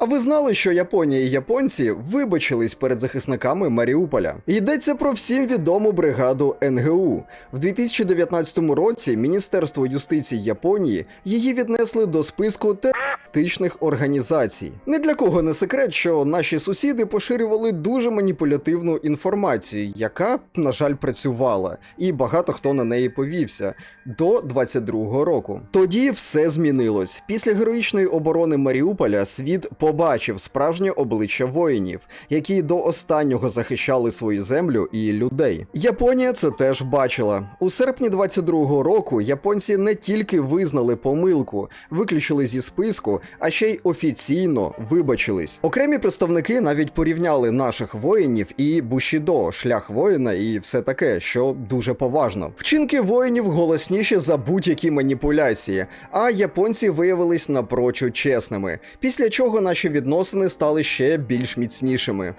А ви знали, що Японія і японці вибачились перед захисниками Маріуполя? Йдеться про всім відому бригаду НГУ. В 2019 році Міністерство юстиції Японії її віднесли до списку терористичних організацій. Не для кого не секрет, що наші сусіди поширювали дуже маніпулятивну інформацію, яка, на жаль, працювала, і багато хто на неї повівся до 22-го року. Тоді все змінилось. Після героїчної оборони Маріуполя світ побачив справжнє обличчя воїнів, які до останнього захищали свою землю і людей. Японія це теж бачила. У серпні 22-го року японці не тільки визнали помилку, виключили зі списку, а ще й офіційно вибачились. Окремі представники навіть порівняли наших воїнів і Бушідо, шлях воїна і все таке, що дуже поважно. Вчинки воїнів голосніші за будь-які маніпуляції, а японці виявились напрочуд чесними. Після чого наші відносини стали ще більш міцнішими.